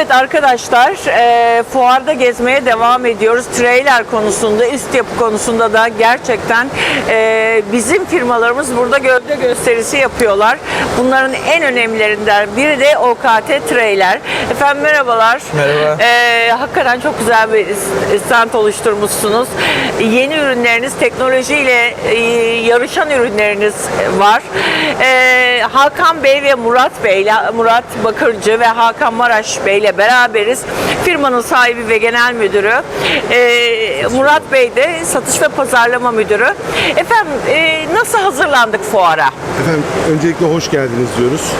Evet arkadaşlar e, fuarda gezmeye devam ediyoruz. Trailer konusunda, üst yapı konusunda da gerçekten e, bizim firmalarımız burada gövde gösterisi yapıyorlar. Bunların en önemlilerinden biri de OKT Trailer. Efendim merhabalar. Merhaba. E, hakikaten çok güzel bir stand oluşturmuşsunuz. Yeni ürünleriniz, teknolojiyle e, yarışan ürünleriniz var. E, Hakan Bey ve Murat Bey, Murat Bakırcı ve Hakan Maraş Bey ile beraberiz. Firmanın sahibi ve genel müdürü. E, Murat Bey de satış ve pazarlama müdürü. Efendim e, nasıl hazırlandık fuara? Efendim öncelikle hoş geldiniz diyoruz.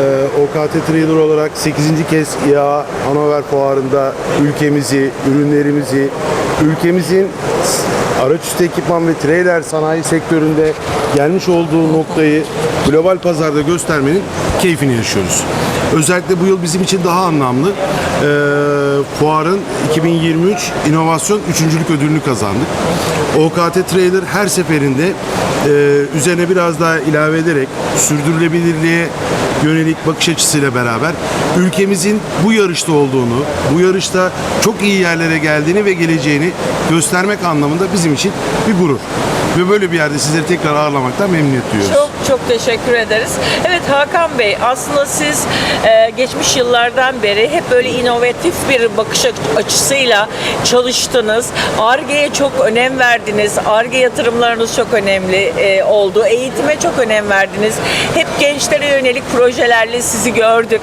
Ee, OKT Trader olarak 8. kez İA Hanover Fuarı'nda ülkemizi, ürünlerimizi, ülkemizin araçüstü ekipman ve trailer sanayi sektöründe gelmiş olduğu noktayı global pazarda göstermenin keyfini yaşıyoruz. Özellikle bu yıl bizim için daha anlamlı. Ee, fuarın 2023 inovasyon üçüncülük ödülünü kazandık. OKT Trailer her seferinde e, üzerine biraz daha ilave ederek sürdürülebilirliğe yönelik bakış açısıyla beraber ülkemizin bu yarışta olduğunu, bu yarışta çok iyi yerlere geldiğini ve geleceğini göstermek anlamında bizim için bir gurur. Ve böyle bir yerde sizleri tekrar ağırlamaktan memnuniyet duyuyoruz. Çok çok teşekkür ederiz. Evet Hakan Bey aslında siz e, geçmiş yıllardan beri hep böyle inovatif bir bakış açısıyla çalıştınız. ARGE'ye çok önem verdiniz. ARGE yatırımlarınız çok önemli e, oldu. Eğitime çok önem verdiniz. Hep gençlere yönelik projelerle sizi gördük.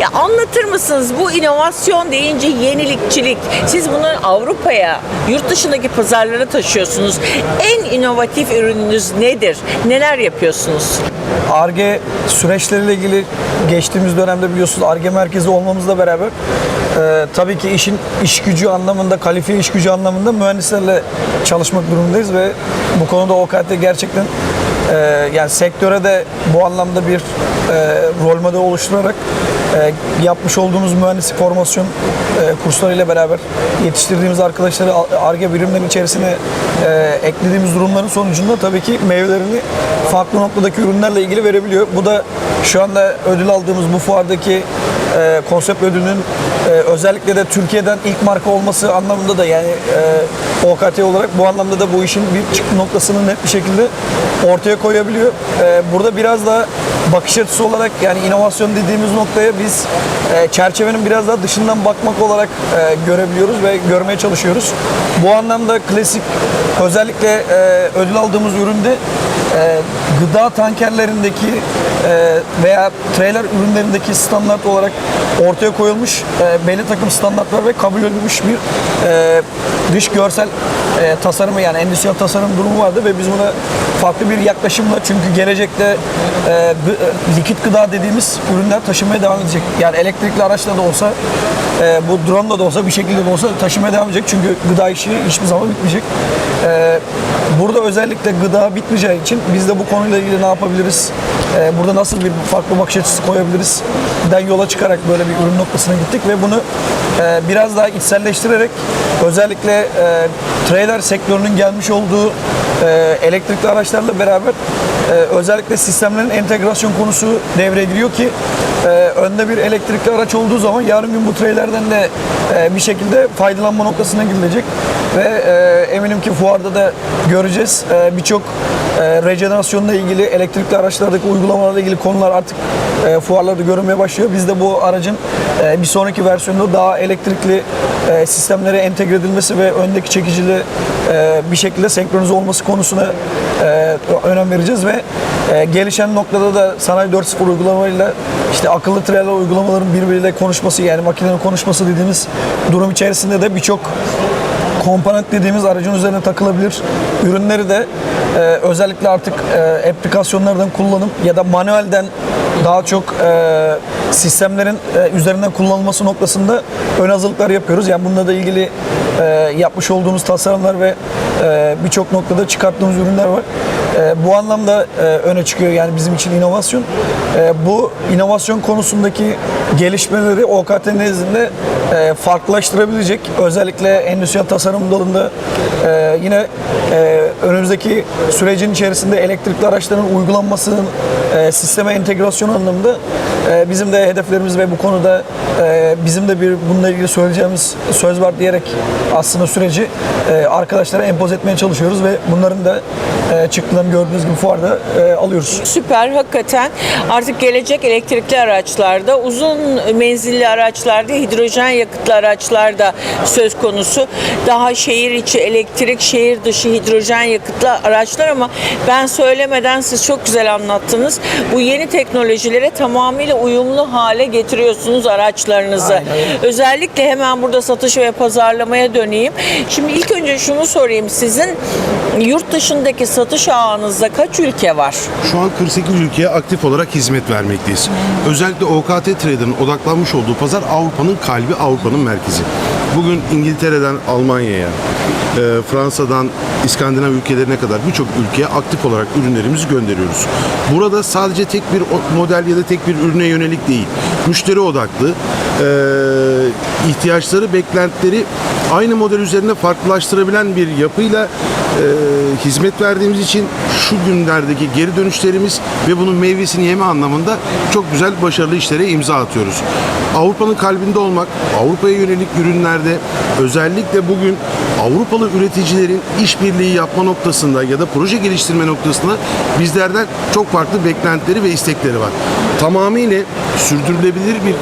Ya anlatır mısınız bu inovasyon deyince yenilikçilik. Siz bunu Avrupa'ya, yurt dışındaki pazarlara taşıyorsunuz. En inovatif ürününüz nedir? Neler yapıyorsunuz? ARGE süreçleriyle ilgili geçtiğimiz dönemde biliyorsunuz ARGE merkezi olmamızla beraber e, tabii ki işin iş gücü anlamında, kalifiye iş gücü anlamında mühendislerle çalışmak durumundayız ve bu konuda OKT gerçekten e, yani sektöre de bu anlamda bir e, rol model oluşturarak e, yapmış olduğumuz mühendislik formasyon e, kurslarıyla beraber yetiştirdiğimiz arkadaşları ARGE birimlerinin içerisine e, eklediğimiz durumların sonucunda tabii ki meyvelerini farklı noktadaki ürünlerle ilgili verebiliyor. Bu da şu anda ödül aldığımız bu fuardaki e, konsept ödülünün e, özellikle de Türkiye'den ilk marka olması anlamında da yani e, OKT olarak bu anlamda da bu işin bir çıktı noktasını net bir şekilde ortaya koyabiliyor. E, burada biraz daha bakış açısı olarak yani inovasyon dediğimiz noktaya biz e, çerçevenin biraz daha dışından bakmak olarak e, görebiliyoruz ve görmeye çalışıyoruz. Bu anlamda klasik özellikle e, ödül aldığımız üründe e, gıda tankerlerindeki veya trailer ürünlerindeki standart olarak ortaya koyulmuş e, belli takım standartlar ve kabul edilmiş bir e, dış görsel e, tasarımı yani endüstriyel tasarım durumu vardı ve biz buna farklı bir yaklaşımla çünkü gelecekte likit gıda dediğimiz ürünler taşımaya devam edecek. Yani elektrikli araçla da olsa bu drone da olsa bir şekilde de olsa taşımaya devam edecek. Çünkü gıda işi hiçbir zaman bitmeyecek. Burada özellikle gıda bitmeyeceği için biz de bu konuyla ilgili ne yapabiliriz? E, burada nasıl bir farklı bakış açısı koyabiliriz? Den yola çıkarak böyle bir ürün noktasına gittik ve bunu e, biraz daha içselleştirerek özellikle e, trailer sektörünün gelmiş olduğu e, elektrikli araçlarla beraber e, özellikle sistemlerin entegrasyon konusu devreye giriyor ki e, önde bir elektrikli araç olduğu zaman yarın gün bu treylerden de e, bir şekilde faydalanma noktasına gidilecek ve e, eminim ki fuarda da göreceğiz e, birçok e, rejenerasyonla ilgili elektrikli araçlardaki uygulamalarla ilgili konular artık e, fuarlarda görünmeye başlıyor. Biz de bu aracın e, bir sonraki versiyonunda daha elektrikli e, sistemlere entegre edilmesi ve öndeki çekicili e, bir şekilde senkronize olması konusuna e, önem vereceğiz ve e, gelişen noktada da sanayi 4.0 uygulamalarıyla işte akıllı trailer uygulamaların birbiriyle konuşması yani makinenin konuşması dediğimiz durum içerisinde de birçok komponent dediğimiz aracın üzerine takılabilir. Ürünleri de e, özellikle artık e, aplikasyonlardan kullanım ya da manuelden daha çok e, sistemlerin e, üzerinden kullanılması noktasında ön hazırlıklar yapıyoruz. Yani bununla da ilgili e, yapmış olduğumuz tasarımlar ve e, birçok noktada çıkarttığımız ürünler var. E, bu anlamda e, öne çıkıyor yani bizim için inovasyon. E, bu inovasyon konusundaki gelişmeleri OKT nezdinde e, farklılaştırabilecek özellikle endüstriyel tasarım dalında e, yine e, önümüzdeki sürecin içerisinde elektrikli araçların uygulanmasının e, sisteme entegrasyon anlamında e, bizim de de hedeflerimiz ve bu konuda e, bizim de bir bununla ilgili söyleyeceğimiz söz var diyerek aslında süreci e, arkadaşlara empoze etmeye çalışıyoruz ve bunların da e, çıktılarını gördüğünüz gibi fuarda e, alıyoruz. Süper hakikaten artık gelecek elektrikli araçlarda uzun menzilli araçlarda hidrojen yakıtlı araçlarda söz konusu. Daha şehir içi elektrik, şehir dışı hidrojen yakıtlı araçlar ama ben söylemeden siz çok güzel anlattınız. Bu yeni teknolojilere tamamıyla uyumlu hale getiriyorsunuz araçlarınızı. Özellikle hemen burada satış ve pazarlamaya döneyim. Şimdi ilk önce şunu sorayım. Sizin yurt dışındaki satış ağınızda kaç ülke var? Şu an 48 ülkeye aktif olarak hizmet vermekteyiz. Özellikle OKT Trader'ın odaklanmış olduğu pazar Avrupa'nın kalbi, Avrupa'nın merkezi. Bugün İngiltere'den Almanya'ya, e, Fransa'dan İskandinav ülkelerine kadar birçok ülkeye aktif olarak ürünlerimizi gönderiyoruz. Burada sadece tek bir model ya da tek bir ürüne yönelik değil, müşteri odaklı, e, ihtiyaçları, beklentileri aynı model üzerinde farklılaştırabilen bir yapıyla e, hizmet verdiğimiz için şu günlerdeki geri dönüşlerimiz ve bunun meyvesini yeme anlamında çok güzel başarılı işlere imza atıyoruz. Avrupa'nın kalbinde olmak, Avrupa'ya yönelik ürünlerde özellikle bugün Avrupalı üreticilerin işbirliği yapma noktasında ya da proje geliştirme noktasında bizlerden çok farklı beklentileri ve istekleri var. Tamamıyla sürdürülebilir bir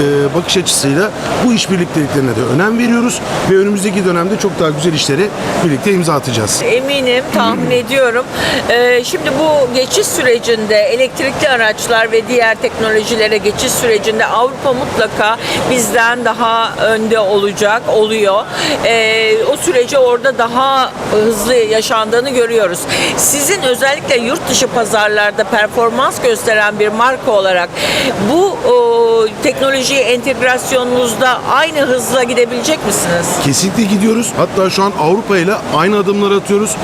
e, bakış açısıyla bu işbirlikteliklerine de önem veriyoruz ve önümüzdeki dönemde çok daha güzel işlere birlikte imza atacağız. Eminim, tahmin ediyorum. Ee, şimdi bu geçiş sürecinde elektrikli araçlar ve diğer teknolojilere geçiş sürecinde Avrupa mutlaka bizden daha önde olacak, oluyor. Ee, o süreci orada daha hızlı yaşandığını görüyoruz. Sizin özellikle yurt dışı pazarlarda performans gösteren bir marka olarak bu o, teknoloji entegrasyonunuzda aynı hızla gidebilecek misiniz? Kesinlikle gidiyoruz. Hatta şu an Avrupa ile aynı adımlar atıyoruz.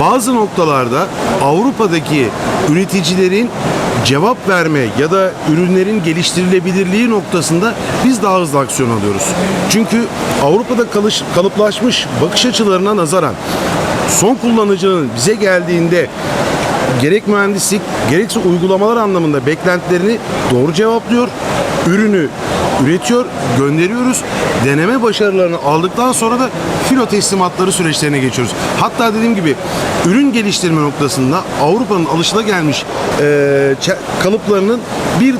Bazı noktalarda Avrupa'daki üreticilerin cevap verme ya da ürünlerin geliştirilebilirliği noktasında biz daha hızlı aksiyon alıyoruz. Çünkü Avrupa'da kalış, kalıplaşmış bakış açılarına nazaran son kullanıcının bize geldiğinde gerek mühendislik gerekse uygulamalar anlamında beklentilerini doğru cevaplıyor. Ürünü üretiyor, gönderiyoruz. Deneme başarılarını aldıktan sonra da filo teslimatları süreçlerine geçiyoruz. Hatta dediğim gibi ürün geliştirme noktasında Avrupa'nın alışılagelmiş eee çe- kalıplarının bir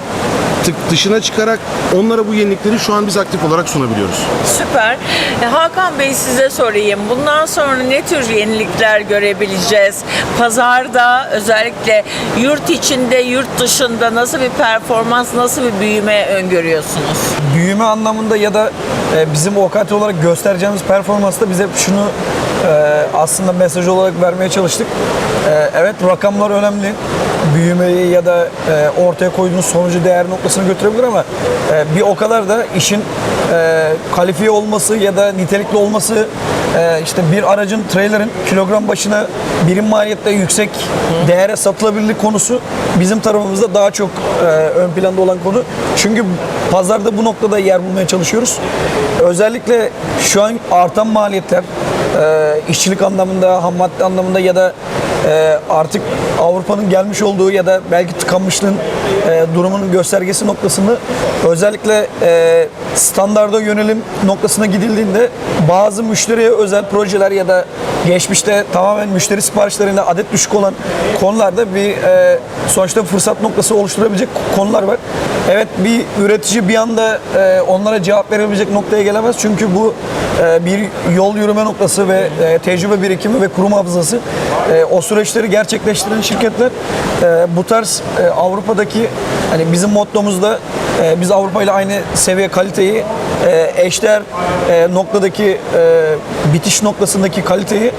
tık dışına çıkarak onlara bu yenilikleri şu an biz aktif olarak sunabiliyoruz. Süper. E, Hakan Bey size sorayım. Bundan sonra ne tür yenilikler görebileceğiz? Pazarda özellikle yurt içinde, yurt dışında nasıl bir performans, nasıl bir büyüme öngörüyorsunuz? büyüme anlamında ya da e, bizim OKT olarak göstereceğimiz performansta bize şunu e, aslında mesaj olarak vermeye çalıştık. E, evet rakamlar önemli. Büyümeyi ya da e, ortaya koyduğunuz sonucu değer noktasına götürebilir ama e, bir o kadar da işin e, kalifiye olması ya da nitelikli olması e, işte bir aracın trailer'ın kilogram başına birim maliyette yüksek değere satılabilirlik konusu bizim tarafımızda daha çok e, ön planda olan konu. Çünkü pazarda bu noktada yer bulmaya çalışıyoruz. Özellikle şu an artan maliyetler e, işçilik anlamında, ham madde anlamında ya da e, artık Avrupa'nın gelmiş olduğu ya da belki tıkanmışlığın e, durumunun göstergesi noktasında özellikle e, standarda yönelim noktasına gidildiğinde bazı müşteriye özel projeler ya da geçmişte tamamen müşteri siparişlerinde adet düşük olan konularda bir e, sonuçta fırsat noktası oluşturabilecek konular var. Evet bir üretici bir anda onlara cevap verebilecek noktaya gelemez. Çünkü bu bir yol yürüme noktası ve tecrübe birikimi ve kurum hafızası. E, o süreçleri gerçekleştiren şirketler e, bu tarz e, Avrupa'daki hani bizim mottomuzda e, biz Avrupa ile aynı seviye kaliteyi e, eşdeğer e, noktadaki e, bitiş noktasındaki kaliteyi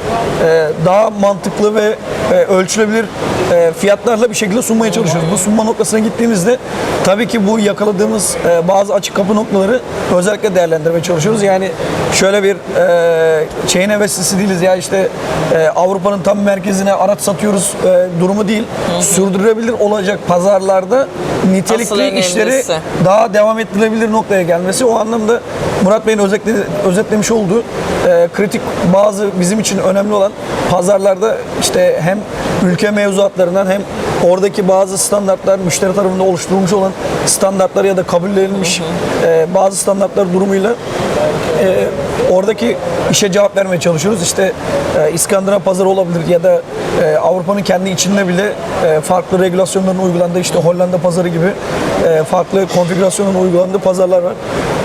e, daha mantıklı ve e, ölçülebilir e, fiyatlarla bir şekilde sunmaya çalışıyoruz. Bu sunma noktasına gittiğimizde tabii ki bu yakaladığımız e, bazı açık kapı noktaları özellikle değerlendirmeye çalışıyoruz. Yani şöyle bir e, şeyin heveslisi değiliz ya işte e, Avrupa'nın tam merkezine araç satıyoruz e, durumu değil. Sürdürülebilir olacak pazarlarda Asıl nitelikli önemlisi. işleri daha devam ettirilebilir noktaya gelmesi. O anlamda Murat Bey'in özetle, özetlemiş olduğu e, kritik bazı bizim için önemli olan pazarlarda işte hem ülke mevzuatlarından hem oradaki bazı standartlar müşteri tarafında oluşturulmuş olan standartlar ya da kabul edilmiş e, bazı standartlar durumuyla e, oradaki işe cevap vermeye çalışıyoruz. İşte e, İskandinav pazarı olabilir ya da e, Avrupa'nın kendi içinde bile e, farklı regülasyonların uygulandığı işte Hollanda pazarı gibi e, farklı konfigürasyonun uygulandığı pazarlar var.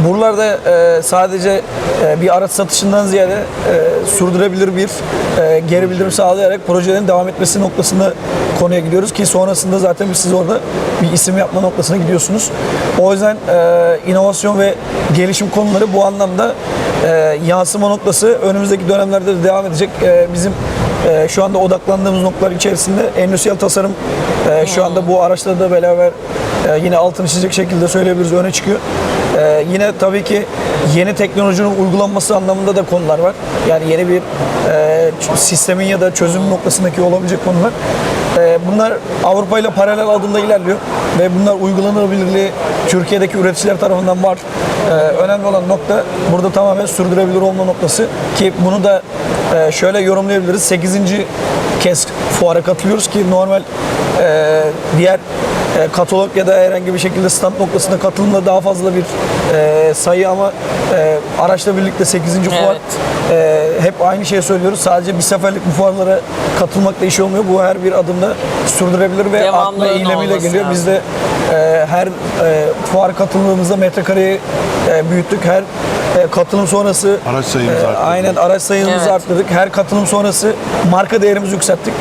Buralarda e, sadece e, bir araç satışından ziyade e, sürdürebilir bir e, geri bildirim sağlayarak projelerin devam etmesi noktasında konuya gidiyoruz ki sonrasında zaten siz orada bir isim yapma noktasına gidiyorsunuz. O yüzden e, inovasyon ve gelişim konuları bu anlamda e, yansıma noktası önümüzdeki dönemlerde de devam edecek. E, bizim e, şu anda odaklandığımız noktalar içerisinde endüstriyel tasarım e, şu anda bu araçlarla beraber e, yine altını çizecek şekilde söyleyebiliriz öne çıkıyor. E, yine tabii ki yeni teknolojinin uygulanması anlamında da konular var. Yani yeni bir e, sistemin ya da çözüm noktasındaki olabilecek konular. E, bunlar Avrupa ile paralel adımda ilerliyor ve bunlar uygulanabilirliği Türkiye'deki üreticiler tarafından var. E, önemli olan nokta burada tamamen sürdürülebilir olma noktası ki bunu da e, şöyle yorumlayabiliriz. 8. kez fuara katılıyoruz ki normal e, diğer e, katalog ya da herhangi bir şekilde stand noktasında katılımda daha fazla bir e, sayı ama e, araçla birlikte 8. fuar Evet. e, hep aynı şeyi söylüyoruz. Sadece bir seferlik bu fuarlara katılmakla iş olmuyor. Bu her bir adımda sürdürülebilir ve artma Devamlılığın eğilemiyle olması geliyor. Biz lazım. de e, her e, fuar katılımımızda metrekareyi e, büyüttük. Her e, katılım sonrası Araç sayımızı e, arttırdık. Aynen araç sayımızı Evet. arttırdık. Her katılım sonrası marka değerimizi yükselttik.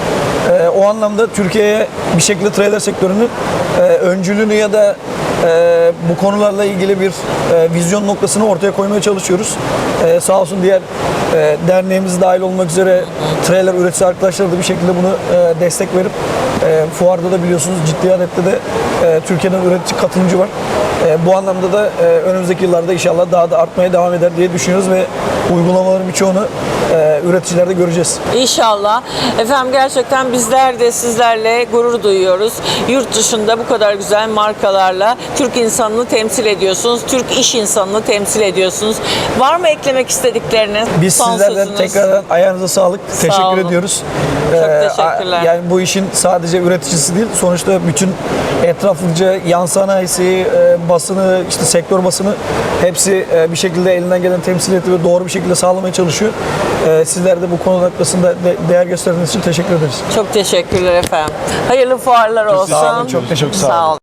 E, o anlamda Türkiye'ye bir şekilde trailer sektörünün e, öncülüğünü ya da e, bu konularla ilgili bir e, vizyon noktasını ortaya koymaya çalışıyoruz. E, sağ olsun diğer e, derneğimiz dahil olmak üzere trailer üretici arkadaşlar da bir şekilde bunu e, destek verip e, fuarda da biliyorsunuz ciddi adette de e, Türkiye'den üretici katılımcı var. E, bu anlamda da e, önümüzdeki yıllarda inşallah daha da artmaya devam eder diye düşünüyoruz ve uygulamaların birçoğunu e, üreticilerde göreceğiz. İnşallah. Efendim gerçekten bizler de sizlerle gurur duyuyoruz. Yurt dışında bu kadar güzel markalarla Türk insanını temsil ediyorsunuz. Türk iş insanını temsil ediyorsunuz. Var mı eklemek istedikleriniz? Biz Son sizlerden sözünüz. tekrardan ayağınıza sağlık. Teşekkür olun. ediyoruz. Çok Ee, teşekkürler. Yani bu işin sadece üreticisi değil, sonuçta bütün etraflıca yan sanayisi, e, basını, işte sektör basını hepsi e, bir şekilde elinden gelen temsiliyeti ve doğru bir şekilde sağlamaya çalışıyor. E, Sizler de bu konu noktasında de- değer gösterdiğiniz için teşekkür ederiz. Çok teşekkürler efendim. Hayırlı fuarlar olsun. sağ olun, çok teşekkür- sağ olun. Sağ olun.